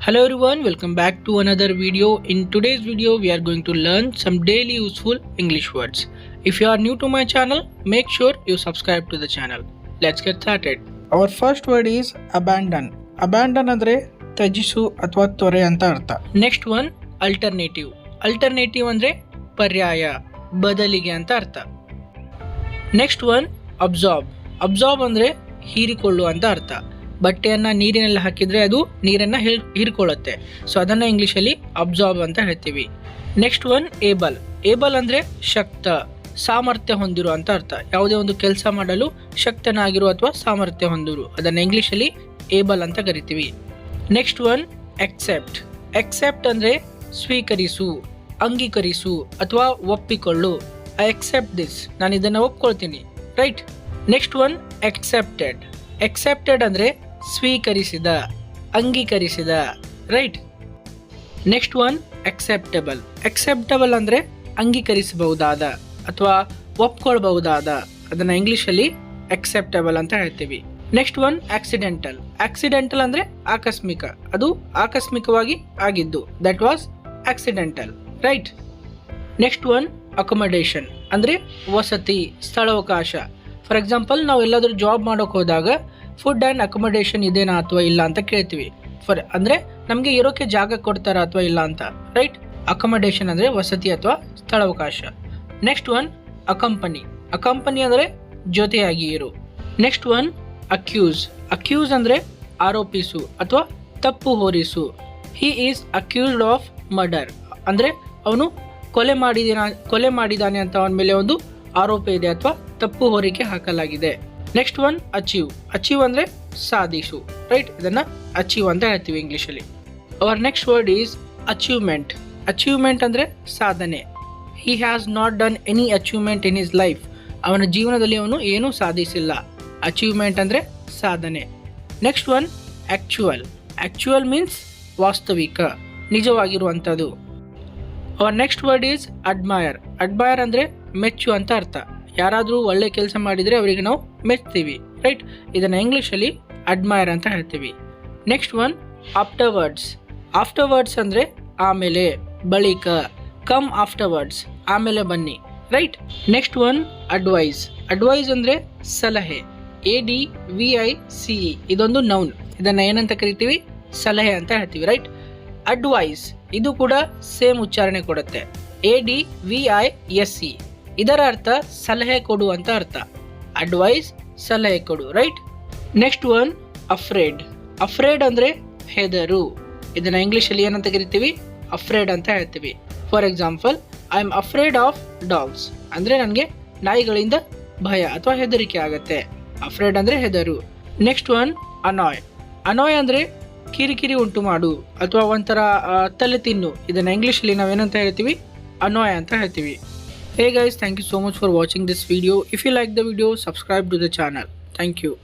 Hello everyone, welcome back to another video. In today's video, we are going to learn some daily useful English words. If you are new to my channel, make sure you subscribe to the channel. Let's get started. our first word is abandon abandon andre ತ್ಯಜಿಸು ಅಥವಾ ತೊರೆ ಅಂತ ಅರ್ಥ Next one, alternative. Alternative ಅಂದ್ರೆ ಪರ್ಯಾಯ ಬದಲಿಗೆ ಅಂತ ಅರ್ಥ next one absorb absorb ಅಂದ್ರೆ ಹೀರಿಕೊಳ್ಳು ಅಂತ ಅರ್ಥ ಬಟ್ಟೆಯನ್ನ ನೀರಿನಲ್ಲಿ ಹಾಕಿದ್ರೆ ಅದು ನೀರನ್ನ ಹೀರಿಕೊಳ್ಳುತ್ತೆ ಹೀರ್ಕೊಳ್ಳುತ್ತೆ. ಸೊ ಅದನ್ನ ಇಂಗ್ಲಿಷಲ್ಲಿ ಅಬ್ಸಾರ್ಬ್ ಅಂತ ಹೇಳ್ತೀವಿ. ನೆಕ್ಸ್ಟ್ ಒನ್ ಏಬಲ್ ಏಬಲ್ ಅಂದ್ರೆ ಶಕ್ತ, ಸಾಮರ್ಥ್ಯ ಹೊಂದಿರು ಅಂತ ಅರ್ಥ. ಯಾವುದೇ ಒಂದು ಕೆಲಸ ಮಾಡಲು ಶಕ್ತನಾಗಿರು ಅಥವಾ ಸಾಮರ್ಥ್ಯ ಹೊಂದಿರು ಅದನ್ನ ಇಂಗ್ಲಿಷಲ್ಲಿ ಏಬಲ್ ಅಂತ ಕರಿತೀವಿ. ನೆಕ್ಸ್ಟ್ ಒನ್ ಎಕ್ಸೆಪ್ಟ್ ಎಕ್ಸೆಪ್ಟ್ ಅಂದ್ರೆ ಸ್ವೀಕರಿಸು, ಅಂಗೀಕರಿಸು ಅಥವಾ ಒಪ್ಪಿಕೊಳ್ಳು. ಐ ಎಕ್ಸೆಪ್ಟ್ ದಿಸ್ ನಾನು ಇದನ್ನ ಒಪ್ಕೊಳ್ತೀನಿ. Right next one accepted accepted ಅಂದ್ರೆ ಸ್ವೀಕರಿಸಿದ, ಅಂಗೀಕರಿಸಿದ right next one acceptable acceptable ಅಂದರೆ ಅಂಗೀಕರಿಸಬಹುದಾದ ಅಥವಾ ಒಪ್ಕೊಳ್ಬಹುದಾದ. ಅದನ್ನು ಇಂಗ್ಲೀಷಲ್ಲಿ ಅಕ್ಸೆಪ್ಟಬಲ್ ಅಂತ ಹೇಳ್ತೀವಿ. ನೆಕ್ಸ್ಟ್ ಒನ್ ಆಕ್ಸಿಡೆಂಟಲ್ ಆಕ್ಸಿಡೆಂಟಲ್ ಅಂದರೆ ಆಕಸ್ಮಿಕ. ಅದು ಆಕಸ್ಮಿಕವಾಗಿ ಆಗಿದ್ದು. That was accidental right next one accommodation ಅಂದರೆ ವಸತಿ, ಸ್ಥಳಾವಕಾಶ. ಫಾರ್ ಎಕ್ಸಾಂಪಲ್ ನಾವು ಎಲ್ಲಾದರೂ ಜಾಬ್ ಮಾಡೋಕೆ ಹೋದಾಗ ಫುಡ್ ಆ್ಯಂಡ್ ಅಕೊಮಡೇಷನ್ ಇದೇನಾ ಅಥವಾ ಇಲ್ಲ ಅಂತ ಕೇಳ್ತೀವಿ. ಫಾರ್ ಅಂದ್ರೆ ನಮಗೆ ಇರೋಕೆ ಜಾಗ ಕೊಡ್ತಾರಾ ಅಥವಾ ಇಲ್ಲ ಅಂತ, ರೈಟ್? ಅಕೊಮಡೇಷನ್ ಅಂದ್ರೆ ವಸತಿ ಅಥವಾ ಸ್ಥಳಾವಕಾಶ. Next one, accompany. ಅಕಂಪನಿ ಅಂದ್ರೆ ಜೊತೆಯಾಗಿ ಇರು. Next one, accuse. ಅಕ್ಯೂಸ್ ಅಂದ್ರೆ ಆರೋಪಿಸು ಅಥವಾ ತಪ್ಪು ಹೋರಿಸು. He is accused of murder. ಅಂದ್ರೆ ಅವನು ಕೊಲೆ ಮಾಡಿದ ಕೊಲೆ ಮಾಡಿದಾನೆ ಅಂತ ಅವನ ಮೇಲೆ ಒಂದು ಆರೋಪ ಇದೆ ಅಥವಾ ತಪ್ಪು ಹೋರಿಕೆ ಹಾಕಲಾಗಿದೆ. ನೆಕ್ಸ್ಟ್ ಒನ್ ಅಚೀವ್ ಅಚೀವ್ ಅಂದರೆ ಸಾಧಿಸು. ರೈಟ್ ಇದನ್ನು ಅಚೀವ್ ಅಂತ ಹೇಳ್ತೀವಿ ಇಂಗ್ಲೀಷಲ್ಲಿ our next word is achievement achievement ಅಂದರೆ ಸಾಧನೆ. He has not done any achievement in his life ಅವನ ಜೀವನದಲ್ಲಿ ಅವನು ಏನೂ ಸಾಧಿಸಿಲ್ಲ. ಅಚೀವ್ಮೆಂಟ್ ಅಂದರೆ ಸಾಧನೆ. Next one actual actual means ವಾಸ್ತವಿಕ, ನಿಜವಾಗಿರುವಂಥದ್ದು. Our next word is admire admire ಅಂದರೆ ಮೆಚ್ಚು ಅಂತ ಅರ್ಥ. ಯಾರಾದರೂ ಒಳ್ಳೆ ಕೆಲಸ ಮಾಡಿದರೆ ಅವರಿಗೆ ನಾವು ಮೆಚ್ತೀವಿ ರೈಟ್ ಇದನ್ನು ಇಂಗ್ಲೀಷಲ್ಲಿ ಅಡ್ಮೈರ್ ಅಂತ ಹೇಳ್ತೀವಿ. ನೆಕ್ಸ್ಟ್ ಒನ್ ಆಫ್ಟರ್ವರ್ಡ್ಸ್ ಆಫ್ಟರ್ವರ್ಡ್ಸ್ ಅಂದರೆ ಆಮೇಲೆ, ಬಳಿಕ. ಕಮ್ ಆಫ್ಟರ್ವರ್ಡ್ಸ್ ಆಮೇಲೆ ಬನ್ನಿ right next one advice advice ಅಂದರೆ ಸಲಹೆ. A D V I C E ಇದೊಂದು ನೌನ್ ಇದನ್ನು ಏನಂತ ಕರಿತೀವಿ? ಸಲಹೆ ಅಂತ ಹೇಳ್ತೀವಿ ರೈಟ್ ಅಡ್ವೈಸ್ ಇದು ಕೂಡ ಸೇಮ್ ಉಚ್ಚಾರಣೆ ಕೊಡುತ್ತೆ. A D V I S E ಇದರ ಅರ್ಥ ಸಲಹೆ ಕೊಡು ಅಂತ ಅರ್ಥ. ಅಡ್ವೈಸ್ ಸಲಹೆ ಕೊಡು right next one afraid afraid ಅಂದ್ರೆ ಹೆದರು. ಇದನ್ನ ಇಂಗ್ಲೀಷಲ್ಲಿ ಏನಂತ ಕರಿತೀವಿ? ಅಫ್ರೇಡ್ ಅಂತ ಹೇಳ್ತೀವಿ. For example I am afraid of dogs ಅಂದ್ರೆ ನನಗೆ ನಾಯಿಗಳಿಂದ ಭಯ ಅಥವಾ ಹೆದರಿಕೆ ಆಗುತ್ತೆ. ಅಫ್ರೇಡ್ ಅಂದ್ರೆ ಹೆದರು. ನೆಕ್ಸ್ಟ್ ಒನ್ ಅನಾಯ್ ಅನಾಯ್ ಅಂದ್ರೆ ಕಿರಿಕಿರಿ ಉಂಟು ಮಾಡು ಅಥವಾ ಒಂಥರ ತಲೆ ತಿನ್ನು. ಇದನ್ನ ಇಂಗ್ಲೀಷಲ್ಲಿ ನಾವೇನಂತ ಹೇಳ್ತೀವಿ? ಅನಾಯ್ ಅಂತ ಹೇಳ್ತೀವಿ. hey guys thank you so much for watching this video. If you like the video subscribe to the channel. Thank you.